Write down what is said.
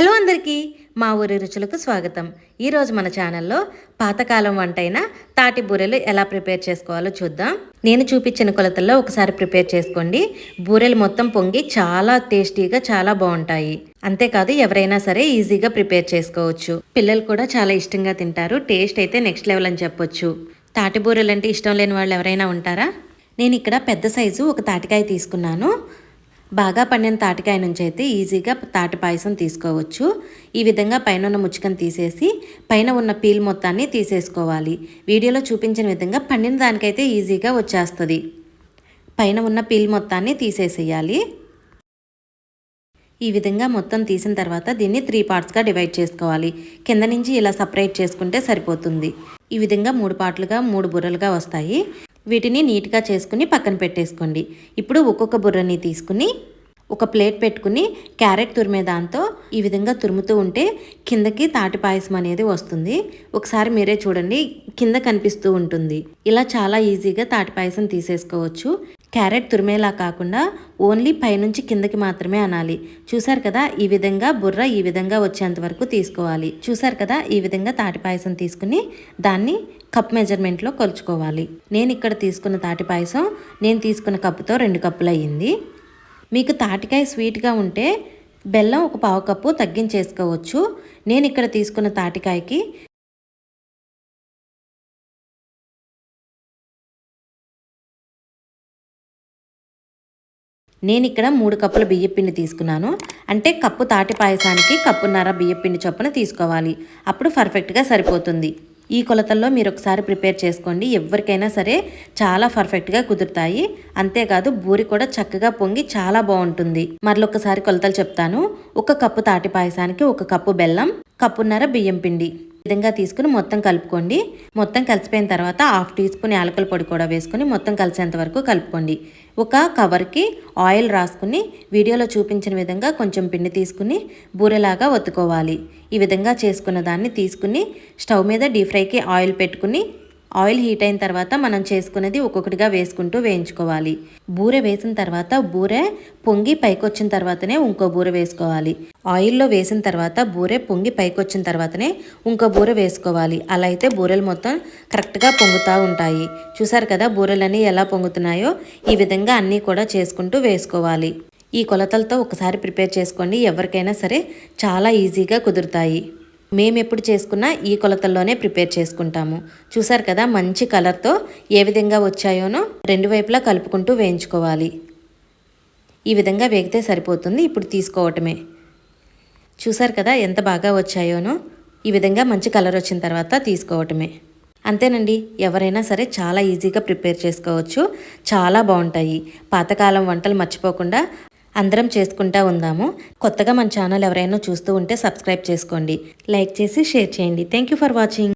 Hello అందరికీ మా ఊరి రుచులకు స్వాగతం. ఈరోజు మన ఛానల్లో పాతకాలం వంటైన తాటి బూరెలు ఎలా ప్రిపేర్ చేసుకోవాలో చూద్దాం. నేను చూపించిన కొలతల్లో ఒకసారి ప్రిపేర్ చేసుకోండి. బూరెలు మొత్తం పొంగి చాలా టేస్టీగా చాలా బాగుంటాయి. అంతేకాదు ఎవరైనా సరే ఈజీగా ప్రిపేర్ చేసుకోవచ్చు. పిల్లలు కూడా చాలా ఇష్టంగా తింటారు. టేస్ట్ అయితే నెక్స్ట్ లెవెల్ అని చెప్పొచ్చు. తాటి బూరెలు అంటే ఇష్టం లేని వాళ్ళు ఎవరైనా ఉంటారా? నేను ఇక్కడ పెద్ద సైజు ఒక తాటికాయ తీసుకున్నాను. బాగా పండిన తాటికాయ నుంచి అయితే ఈజీగా తాటి పాయసం తీసుకోవచ్చు. ఈ విధంగా పైన ఉన్న ముచ్చుకను తీసేసి పైన ఉన్న పీల్ మొత్తాన్ని తీసేసుకోవాలి. వీడియోలో చూపించిన విధంగా పండిన దానికైతే ఈజీగా వచ్చేస్తుంది. పైన ఉన్న పీల్ మొత్తాన్ని తీసేసేయాలి. ఈ విధంగా మొత్తం తీసిన తర్వాత దీన్ని త్రీ పార్ట్స్గా డివైడ్ చేసుకోవాలి. కింద నుంచి ఇలా సపరేట్ చేసుకుంటే సరిపోతుంది. ఈ విధంగా మూడు పార్ట్లుగా మూడు బుర్రలుగా వస్తాయి. వీటిని నీట్గా చేసుకుని పక్కన పెట్టేసుకోండి. ఇప్పుడు ఒక్కొక్క బుర్రని తీసుకుని ఒక ప్లేట్ పెట్టుకుని క్యారెట్ తురిమే దాంతో ఈ విధంగా తురుముతూ ఉంటే కిందకి తాటి పాయసం అనేది వస్తుంది. ఒకసారి మీరే చూడండి కింద కనిపిస్తూ ఉంటుంది. ఇలా చాలా ఈజీగా తాటి పాయసం తీసేసుకోవచ్చు. క్యారెట్ తురిమేలా కాకుండా ఓన్లీ పైనుంచి కిందకి మాత్రమే అనాలి. చూసారు కదా ఈ విధంగా బుర్ర ఈ విధంగా వచ్చేంత వరకు తీసుకోవాలి. చూసారు కదా ఈ విధంగా తాటి పాయసం తీసుకుని దాన్ని కప్ మెజర్మెంట్లో కొలుచుకోవాలి. నేను ఇక్కడ తీసుకున్న తాటి పాయసం నేను తీసుకున్న కప్పుతో రెండు కప్పులు అయ్యింది. మీకు తాటికాయ స్వీట్గా ఉంటే బెల్లం ఒక పావు కప్పు తగ్గించేసుకోవచ్చు. నేను ఇక్కడ తీసుకున్న తాటికాయకి నేను ఇక్కడ మూడు కప్పుల బియ్యపిండి తీసుకున్నాను. అంటే కప్పు తాటి పాయసానికి కప్పున్నర బియ్యపిండి చొప్పున తీసుకోవాలి. అప్పుడు పర్ఫెక్ట్గా సరిపోతుంది. ఈ కొలతల్లో మీరు ఒకసారి ప్రిపేర్ చేసుకోండి. ఎవరికైనా సరే చాలా పర్ఫెక్ట్గా కుదురుతాయి. అంతేకాదు బూరి కూడా చక్కగా పొంగి చాలా బాగుంటుంది. మరొకసారి కొలతలు చెప్తాను. ఒక కప్పు తాటి పాయసానికి ఒక కప్పు బెల్లం కప్పున్నర బియ్యం పిండి. విధంగా తీసుకుని మొత్తం కలుపుకోండి. మొత్తం కలిసిపోయిన తర్వాత హాఫ్ టీ స్పూన్ యాలకుల పొడి కూడా వేసుకుని మొత్తం కలిసేంత వరకు కలుపుకోండి. ఒక కవర్కి ఆయిల్ రాసుకుని వీడియోలో చూపించిన విధంగా కొంచెం పిండి తీసుకుని బూరెలాగా ఒత్తుకోవాలి. ఈ విధంగా చేసుకున్న దాన్ని తీసుకుని స్టవ్ మీద డీప్ ఫ్రైకి ఆయిల్ పెట్టుకుని ఆయిల్ హీట్ అయిన తర్వాత మనం చేసుకునేది ఒక్కొక్కటిగా వేసుకుంటూ వేయించుకోవాలి. బూరె వేసిన తర్వాత బూరె పొంగి పైకొచ్చిన తర్వాతనే ఇంకో బూర వేసుకోవాలి. ఆయిల్లో వేసిన తర్వాత బూరె పొంగి పైకి వచ్చిన తర్వాతనే ఇంకో బూర వేసుకోవాలి. అలా అయితే బూరెలు మొత్తం కరెక్ట్గా పొంగుతూ ఉంటాయి. చూసారు కదా బూరెలన్నీ ఎలా పొంగుతున్నాయో? ఈ విధంగా అన్నీ కూడా చేసుకుంటూ వేసుకోవాలి. ఈ కొలతలతో ఒకసారి ప్రిపేర్ చేసుకోండి. ఎవరికైనా సరే చాలా ఈజీగా కుదురుతాయి. మేము ఎప్పుడు చేసుకున్నా ఈ కొలతల్లోనే ప్రిపేర్ చేసుకుంటాము. చూసారు కదా మంచి కలర్తో ఏ విధంగా వచ్చాయోనో రెండు వైపులా కలుపుకుంటూ వేయించుకోవాలి. ఈ విధంగా వేగితే సరిపోతుంది ఇప్పుడు తీసుకోవటమే. చూసారు కదా ఎంత బాగా వచ్చాయోనో ఈ విధంగా మంచి కలర్ వచ్చిన తర్వాత తీసుకోవటమే. అంతేనండి ఎవరైనా సరే చాలా ఈజీగా ప్రిపేర్ చేసుకోవచ్చు. చాలా బాగుంటాయి. పాతకాలం వంటలు మర్చిపోకుండా అందరం చేసుకుంటా ఉందాము. కొత్తగా మన ఛానల్ ఎవరైనా చూస్తూ ఉంటే సబ్స్క్రైబ్ చేసుకోండి. లైక్ చేసి షేర్ చేయండి. Thank you for watching